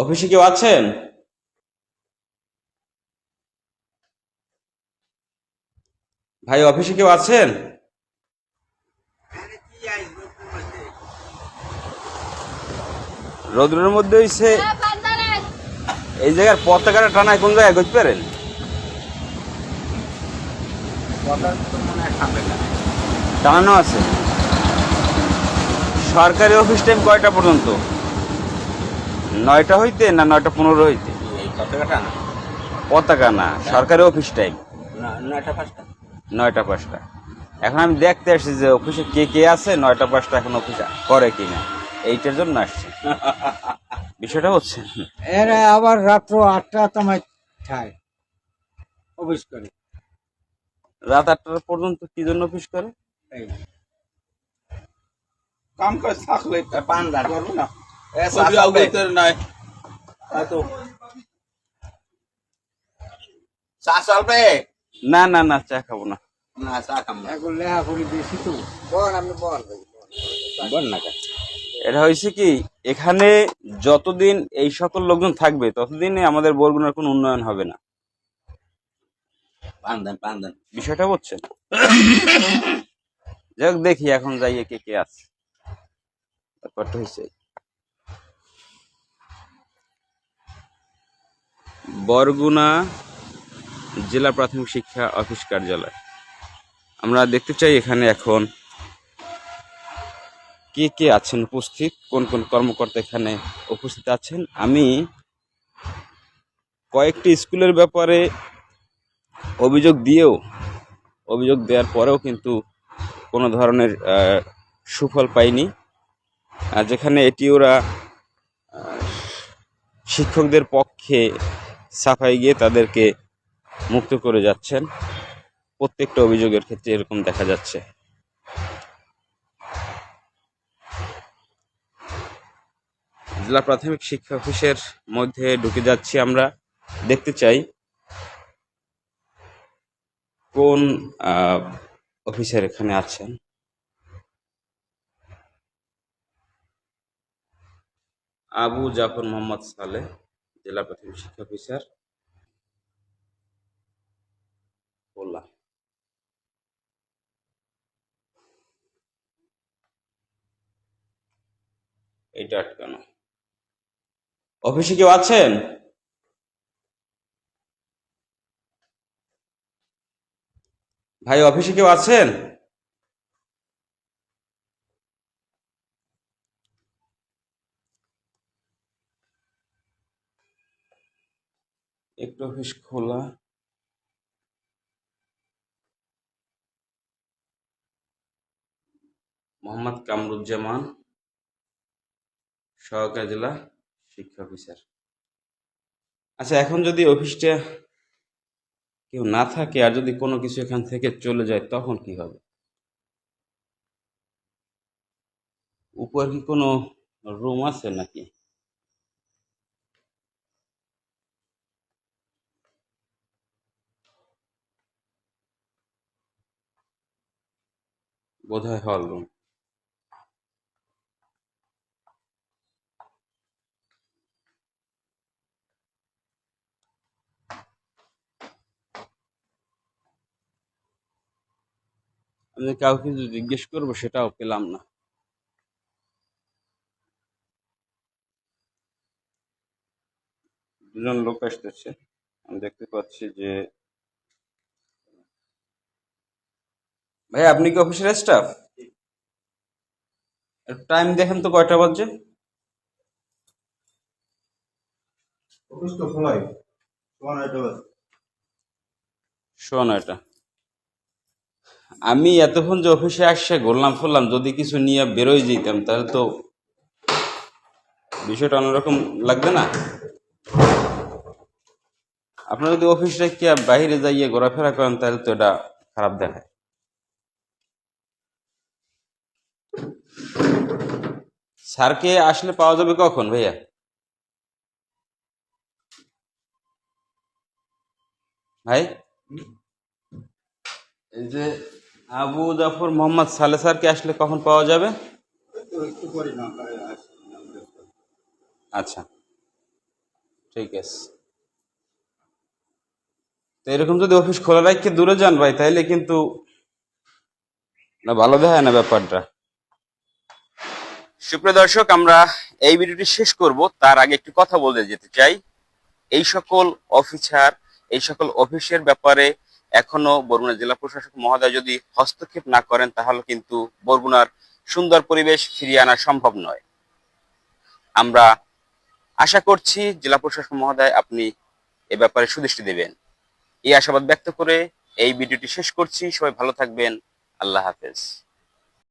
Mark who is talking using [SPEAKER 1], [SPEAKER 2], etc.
[SPEAKER 1] অফিসে কেউ আছেন? ভাই অফিসে কেউ আছেন? রৌদ্রের মধ্যে হইছে। এই জায়গার পতাকাটা টানায় কোন জায়গায় করতে পারেন? টানানো আছে। সরকারি অফিস টাইম কয়টা পর্যন্ত? নয়টা হইতে না নয়টা পনেরো হইতে?
[SPEAKER 2] পতাকাটা
[SPEAKER 1] পতাকা না সরকারি অফিস টাইম
[SPEAKER 2] না- নয়টা পাঁচটা।
[SPEAKER 1] নয়টা পাঁচটা। এখন আমি দেখতে আসছি যে অফিসে কে কে আছে নয়টা পাঁচটা এখন অফিস করে কিনা। এইটার জন্য আসছি। বিষয়টা হচ্ছে
[SPEAKER 3] এরা আবার রাত্র আটটা তোমায় খায় অফিস করে।
[SPEAKER 1] রাত আটটা পর্যন্ত কি জন্য অফিস করে?
[SPEAKER 2] কাম করে থাকলে তা পান্ডা করব না।
[SPEAKER 1] না না না চা খাব না।
[SPEAKER 2] না চা খাম
[SPEAKER 3] এখন লেহা করি বেশি তো।
[SPEAKER 2] বল আপনি বল। বল না
[SPEAKER 1] এটা হয়েছে কি এখানে যতদিন এই সকল লোকজন থাকবে ততদিনে আমাদের বরগুনার কোনো উন্নয়ন হবে না।
[SPEAKER 2] পান্দান পান্দান
[SPEAKER 1] বিষয়টা বুঝছেন? যাক দেখি এখন যাইয়ে কে কে আছে। ব্যাপারটা হয়েছে বরগুনা জেলা প্রাথমিক শিক্ষা অফিস কার্যালয়। আমরা দেখতে চাই এখানে এখন কে কে আছেন উপস্থিত, কোন কোন কর্মকর্তা এখানে উপস্থিত আছেন। আমি কয়েকটি স্কুলের ব্যাপারে অভিযোগ দিয়েও, অভিযোগ দেওয়ার পরেও কিন্তু কোনো ধরনের সুফল পাইনি। যেখানে এটি ওরা শিক্ষকদের পক্ষে সাফাই গিয়ে তাদেরকে মুক্ত করে যাচ্ছেন। প্রত্যেকটা অভিযোগের ক্ষেত্রে এরকম দেখা যাচ্ছে। জেলা প্রাথমিক শিক্ষা অফিসের মধ্যে ঢুকে যাচ্ছি আমরা। দেখতে চাই কোন অফিসার এখানে আছেন। আবু জাফর মোহাম্মদ সালে। জেলা প্রাথমিক শিক্ষা অফিসার বললাম এইটা আটকানো। অফিসে কেউ আছেন? ভাই অফিসে কেউ আছেন? একটু অফিস খোলা। মোহাম্মদ কামরুজ্জামান, সহকারী জেলা শিক্ষা অফিসার। আচ্ছা এখন যদি অফিসটা কেউ না থাকে আর যদি কোনো কিছু এখান থেকে চলে যায়, তখন কি হবে? উপর কি কোনো রুম আছে নাকি? বোধহয় হল রুম আমি কাউকে যদি জিজ্ঞেস করব, সেটাও পেলাম না। দুজন লোক আসতেছে। আমি দেখতে পাচ্ছি যে ভাই আপনি কি অফিসের স্টাফ টাইম দেখেন তো কয়টা বাজে
[SPEAKER 4] অফিস তো খোলাই। তোমার এটা বাজে।
[SPEAKER 1] আমি এতক্ষণ যে অফিসে আসছে ঘুরলাম ফুরলাম যদি কিছু নিয়ে বেরোয় যেতাম তাহলে তো বিষয়টা অন্যরকম লাগবে না। আপনার যদি অফিসে কি বাইরে যাইয়ে ঘোরাফেরা করেন তাহলে তো এটা খারাপ দেখায়। স্যারকে আসলে পাওয়া যাবে কখন, ভাইয়া? ভাই? এই যে আবু জাফর মোহাম্মদ সালে স্যারকে আসলে কখন পাওয়া যাবে? আচ্ছা। ঠিক আছে। তো এরকম যদি অফিস খোলা রাখতে দূরে যান ভাই তাহলে কিন্তু না, ভালো দেখায় না ব্যাপারটা। সুপ্রিয় দর্শক, আমরা এই ভিডিওটি শেষ করব। তার আগে একটু কথা বলতে যেতে চাই। এই সকল অফিসার, এই সকল অফিসের ব্যাপারে এখনও বরগুনা জেলা প্রশাসক মহোদয় যদি হস্তক্ষেপ না করেন, তাহলে কিন্তু বরগুনার সুন্দর পরিবেশ ফিরিয়ে আনা সম্ভব নয়। আমরা আশা করছি জেলা প্রশাসক মহোদয় আপনি এ ব্যাপারে সুদৃষ্টি দেবেন। এই আশাবাদ ব্যক্ত করে এই ভিডিওটি শেষ করছি। সবাই ভালো থাকবেন। আল্লাহ হাফেজ।